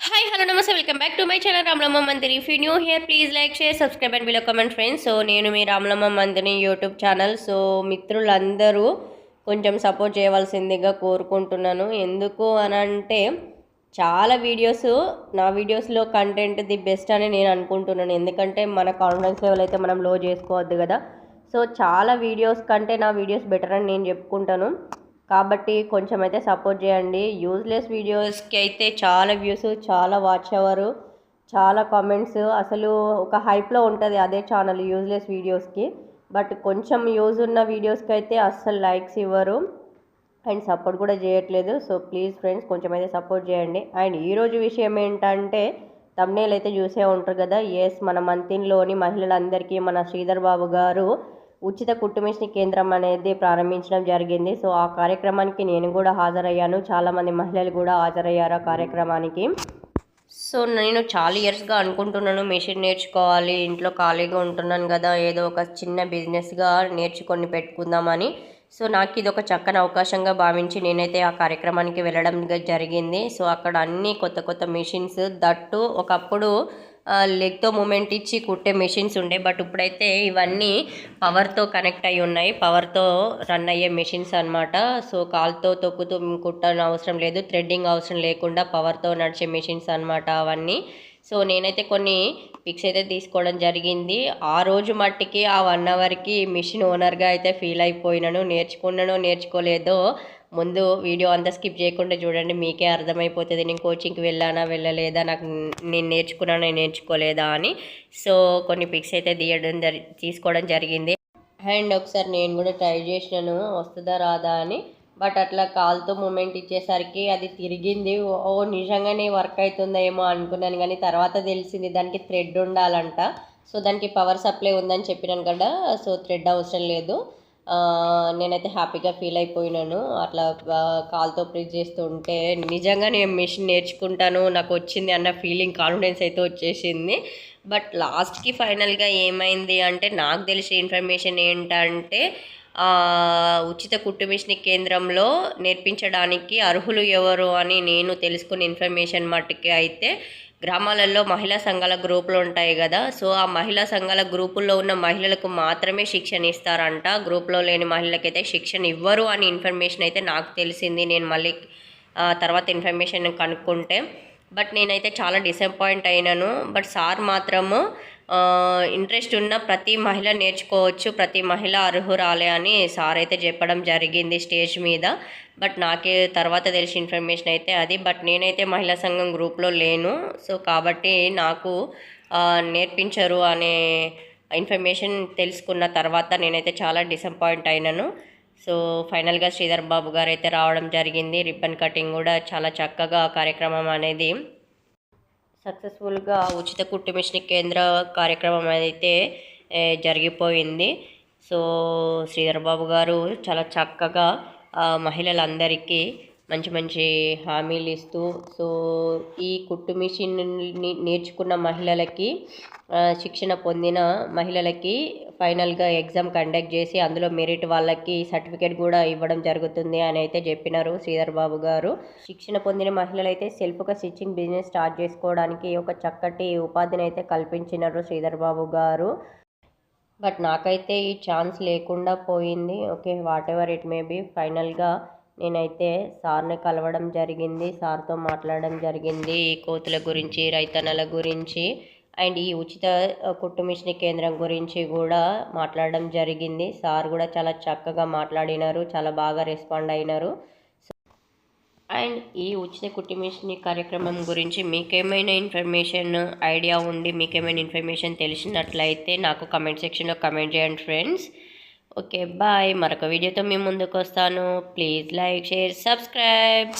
Hi hello నమస్తే welcome back to my channel Ramalamma Mandiri if you new here please like share subscribe and below comment friends so నేను మీ Ramalamma Mandiri YouTube channel so మిత్రులందరూ కొంచెం support చేయవలసిందిగా కోరుకుంటున్నాను. ఎందుకు అని అంటే చాలా వీడియోస్ నా వీడియోస్లో కంటెంట్ ది బెస్ట్ అని నేను అనుకుంటున్నాను. ఎందుకంటే మన కాన్ఫిడెన్స్ లెవెల్ అయితే మనం లో చేసుకోవద్దు కదా. సో చాలా వీడియోస్ కంటే నా వీడియోస్ బెటర్ అని నేను చెప్పుకుంటాను. కాబట్టి కొంచెం అయితే సపోర్ట్ చేయండి. యూజ్లెస్ వీడియోస్కి అయితే చాలా వ్యూస్ చాలా వాచ్ అవరు చాలా కామెంట్స్ అసలు ఒక హైప్లో ఉంటుంది అదే ఛానల్ యూజ్లెస్ వీడియోస్కి. బట్ కొంచెం యూజ్ ఉన్న వీడియోస్కి అయితే అస్సలు లైక్స్ ఇవ్వరు. అండ్ సపోర్ట్ కూడా చేయట్లేదు. సో ప్లీజ్ ఫ్రెండ్స్ కొంచెం అయితే సపోర్ట్ చేయండి అండ్ ఈరోజు విషయం ఏంటంటే తమ్నేల్ అయితే చూసే ఉంటారు కదా. ఎస్ మన మంతిన్లోని మహిళలందరికీ మన శ్రీధర్ బాబు గారు ఉచిత కుట్టుమిషని కేంద్రం అనేది ప్రారంభించడం జరిగింది. సో ఆ కార్యక్రమానికి నేను కూడా హాజరయ్యాను. చాలామంది మహిళలు కూడా హాజరయ్యారు ఆ కార్యక్రమానికి. సో నేను చాలా ఇయర్స్గా అనుకుంటున్నాను మెషిన్ నేర్చుకోవాలి ఇంట్లో ఖాళీగా ఉంటున్నాను కదా ఏదో ఒక చిన్న బిజినెస్గా నేర్చుకొని పెట్టుకుందామని. సో నాకు ఇది ఒక చక్కని అవకాశంగా భావించి నేనైతే ఆ కార్యక్రమానికి వెళ్ళడం జరిగింది. సో అక్కడ అన్ని కొత్త కొత్త మెషిన్స్ దట్టు ఒకప్పుడు లెగ్తో మూమెంట్ ఇచ్చి కుట్టే మెషిన్స్ ఉండే బట్ ఇప్పుడైతే ఇవన్నీ పవర్తో కనెక్ట్ అయి ఉన్నాయి. పవర్తో రన్ అయ్యే మెషిన్స్ అనమాట సో కాల్తో తొక్కుతూ కుట్టని అవసరం లేదు. థ్రెడ్డింగ్ అవసరం లేకుండా పవర్తో నడిచే మెషిన్స్ అనమాట అవన్నీ. సో నేనైతే కొన్ని పిక్స్ అయితే తీసుకోవడం జరిగింది. ఆ రోజు మట్టికి ఆ వన్ అవర్కి మిషన్ ఓనర్గా అయితే ఫీల్ అయిపోయినాను నేర్చుకున్నానో నేర్చుకోలేదో ముందు వీడియో అంతా స్కిప్ చేయకుండా చూడండి. మీకే అర్థమైపోతుంది. నేను కోచింగ్కి వెళ్ళానా వెళ్ళలేదా నాకు నేను నేర్చుకున్నా నేను నేర్చుకోలేదా అని. సో కొన్ని పిక్స్ అయితే తీయడం జరి తీసుకోవడం జరిగింది. అండ్ ఒకసారి నేను కూడా ట్రై చేసినాను. వస్తుందా రాదా అని. బట్ అట్లా కాల్తో మూమెంట్ ఇచ్చేసరికి అది తిరిగింది. ఓ నిజంగానే వర్క్ అవుతుందేమో అనుకున్నాను కానీ తర్వాత తెలిసింది దానికి థ్రెడ్ ఉండాలంట. సో దానికి పవర్ సప్లై ఉందని చెప్పినాను కదా. సో థ్రెడ్ అవసరం లేదు. నేనైతే హ్యాపీగా ఫీల్ అయిపోయినాను. అట్లా కాల్తో ప్రెస్ చేస్తుంటే నిజంగా నేను మిషన్ నేర్చుకుంటాను నాకు వచ్చింది అన్న ఫీలింగ్ కాన్ఫిడెన్స్ అయితే వచ్చేసింది. బట్ లాస్ట్కి ఫైనల్గా ఏమైంది అంటే నాకు తెలిసిన ఇన్ఫర్మేషన్ ఏంటంటే ఉచిత కుట్టు మిషన్ కేంద్రంలో నేర్పించడానికి అర్హులు ఎవరు అని నేను తెలుసుకున్న ఇన్ఫర్మేషన్ మట్టుకి అయితే గ్రామాలలో మహిళా సంఘాల గ్రూపులు ఉంటాయి కదా. సో ఆ మహిళా సంఘాల గ్రూపుల్లో ఉన్న మహిళలకు మాత్రమే శిక్షణ ఇస్తారంట. గ్రూప్లో లేని మహిళలకైతే శిక్షణ ఇవ్వరు అని ఇన్ఫర్మేషన్ అయితే నాకు తెలిసింది. నేను మళ్ళీ తర్వాత ఇన్ఫర్మేషన్ కనుక్కుంటే. బట్ నేనైతే చాలా డిసప్పాయింట్ అయినాను. బట్ సార్ మాత్రము ఇంట్రెస్ట్ ఉన్న ప్రతి మహిళ నేర్చుకోవచ్చు ప్రతి మహిళ అర్హురాలే అని సార్ అయితే చెప్పడం జరిగింది స్టేజ్ మీద. బట్ నాకే తర్వాత తెలిసిన ఇన్ఫర్మేషన్ అయితే అది. బట్ నేనైతే మహిళా సంఘం గ్రూప్లో లేను. సో కాబట్టి నాకు నేర్పించరు అనే ఇన్ఫర్మేషన్ తెలుసుకున్న తర్వాత నేనైతే చాలా డిసప్పాయింట్ అయినాను. సో ఫైనల్గా శ్రీధర్ బాబు గారు అయితే రావడం జరిగింది. రిబ్బన్ కటింగ్ కూడా చాలా చక్కగా కార్యక్రమం అనేది సక్సెస్ఫుల్గా ఉచిత కుట్టు మిషన్ కేంద్ర కార్యక్రమం అయితే జరిగిపోయింది. సో శ్రీధర్ బాబు గారు చాలా చక్కగా మహిళలందరికీ మంచి మంచి హామీలు ఇస్తూ సో ఈ కుట్టు మిషన్ నేర్చుకున్న మహిళలకి శిక్షణ పొందిన మహిళలకి ఫైనల్గా ఎగ్జామ్ కండక్ట్ చేసి అందులో మెరిట్ వాళ్ళకి సర్టిఫికేట్ కూడా ఇవ్వడం జరుగుతుంది అని అయితే చెప్పినారు శ్రీధర్ బాబు గారు. శిక్షణ పొందిన మహిళలు అయితే సెల్ఫ్గా స్టిచ్చింగ్ బిజినెస్ స్టార్ట్ చేసుకోవడానికి ఒక చక్కటి ఉపాధిని అయితే కల్పించినారు శ్రీధర్ బాబు గారు. బట్ నాకైతే ఈ ఛాన్స్ లేకుండా పోయింది. Okay whatever it may be ఫైనల్గా నేనైతే సార్ని కలవడం జరిగింది సార్తో మాట్లాడడం జరిగింది ఈ కోతుల గురించి రైతన్నల గురించి. అండ్ ఈ ఉచిత కుట్టు మిషన్ కేంద్రం గురించి కూడా మాట్లాడడం జరిగింది. సార్ కూడా చాలా చక్కగా మాట్లాడినారు చాలా బాగా రెస్పాండ్ అయినారు. అండ్ ఈ ఉచిత కుట్టు మిషన్ కార్యక్రమం గురించి మీకేమైనా ఇన్ఫర్మేషన్ ఐడియా ఉండి మీకేమైనా ఇన్ఫర్మేషన్ తెలిసినట్లయితే నాకు కమెంట్ సెక్షన్లో కమెంట్ చేయండి ఫ్రెండ్స్ ఓకే బాయ్ మరొక వీడియోతో మీ ముందుకు వస్తాను. Please like share subscribe